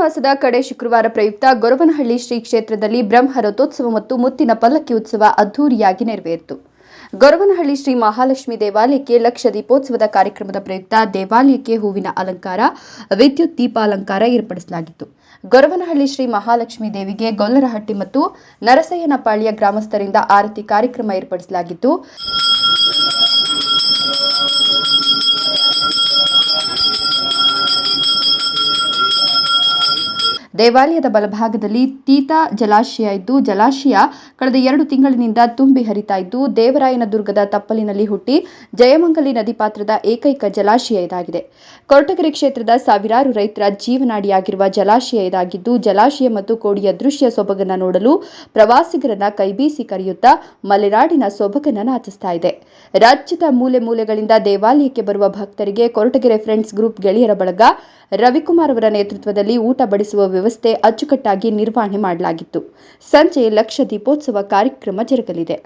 ಮಾಸದ ಕಡೆ ಶುಕ್ರವಾರ ಪ್ರಯುಕ್ತ ಗೊರವನಹಳ್ಳಿ ಶ್ರೀ ಕ್ಷೇತ್ರದಲ್ಲಿ ಬ್ರಹ್ಮ ರಥೋತ್ಸವ ಮತ್ತು ಮುತ್ತಿನ ಪಲ್ಲಕ್ಕಿ ಉತ್ಸವ ಅದ್ದೂರಿಯಾಗಿ ನೆರವೇರಿತು. ಗೊರವನಹಳ್ಳಿ ಶ್ರೀ ಮಹಾಲಕ್ಷ್ಮಿ ದೇವಾಲಯಕ್ಕೆ ಲಕ್ಷ ದೀಪೋತ್ಸವದ ಕಾರ್ಯಕ್ರಮದ ಪ್ರಯುಕ್ತ ದೇವಾಲಯಕ್ಕೆ ಹೂವಿನ ಅಲಂಕಾರ, ವಿದ್ಯುತ್ ದೀಪಾಲಂಕಾರ ಏರ್ಪಡಿಸಲಾಗಿತ್ತು. ಗೊರವನಹಳ್ಳಿ ಶ್ರೀ ಮಹಾಲಕ್ಷ್ಮಿ ದೇವಿಗೆ ಗೊಲ್ಲರಹಟ್ಟಿ ಮತ್ತು ನರಸಯ್ಯನಪಾಳ್ಯ ಗ್ರಾಮಸ್ಥರಿಂದ ಆರತಿ ಕಾರ್ಯಕ್ರಮ ಏರ್ಪಡಿಸಲಾಗಿತ್ತು. ದೇವಾಲಯದ ಬಲಭಾಗದಲ್ಲಿ ತೀತಾ ಜಲಾಶಯ ಇದ್ದು, ಜಲಾಶಯ ಕಳೆದ ಎರಡು ತಿಂಗಳಿನಿಂದ ತುಂಬಿ ಹರಿತಾ ಇದ್ದು, ದೇವರಾಯನ ದುರ್ಗದ ತಪ್ಪಲಿನಲ್ಲಿ ಹುಟ್ಟಿ ಜಯಮಂಗಲಿ ನದಿ ಪಾತ್ರದ ಏಕೈಕ ಜಲಾಶಯ ಇದಾಗಿದೆ. ಕೊರಟಗೆರೆ ಕ್ಷೇತ್ರದ ಸಾವಿರಾರು ರೈತರ ಜೀವನಾಡಿಯಾಗಿರುವ ಜಲಾಶಯ ಇದಾಗಿದ್ದು, ಜಲಾಶಯ ಮತ್ತು ಕೋಡಿಯ ದೃಶ್ಯ ಸೊಬಗನ್ನ ನೋಡಲು ಪ್ರವಾಸಿಗರನ್ನ ಕೈಬೀಸಿ ಕರೆಯುತ್ತಾ ಮಲೆನಾಡಿನ ಸೊಬಗನ್ನ ನಾಚಿಸ್ತಾ ಇದೆ. ರಾಜ್ಯದ ಮೂಲೆ ಮೂಲೆಗಳಿಂದ ದೇವಾಲಯಕ್ಕೆ ಬರುವ ಭಕ್ತರಿಗೆ ಕೊರಟಗೆರೆ ಫ್ರೆಂಡ್ಸ್ ಗ್ರೂಪ್ ಗೆಳೆಯರ ಬಳಗ ರವಿಕುಮಾರ್ ಅವರ ನೇತೃತ್ವದಲ್ಲಿ ಊಟ ಬಡಿಸುವ ವ್ಯವಸ್ಥೆ ಅಚ್ಚುಕಟ್ಟಾಗಿ ನಿರ್ವಹಣೆ ಮಾಡಲಾಗಿತ್ತು. ಸಂಜೆ ಲಕ್ಷ ದೀಪೋತ್ಸವ ಕಾರ್ಯಕ್ರಮ ಜರುಗಲಿದೆ.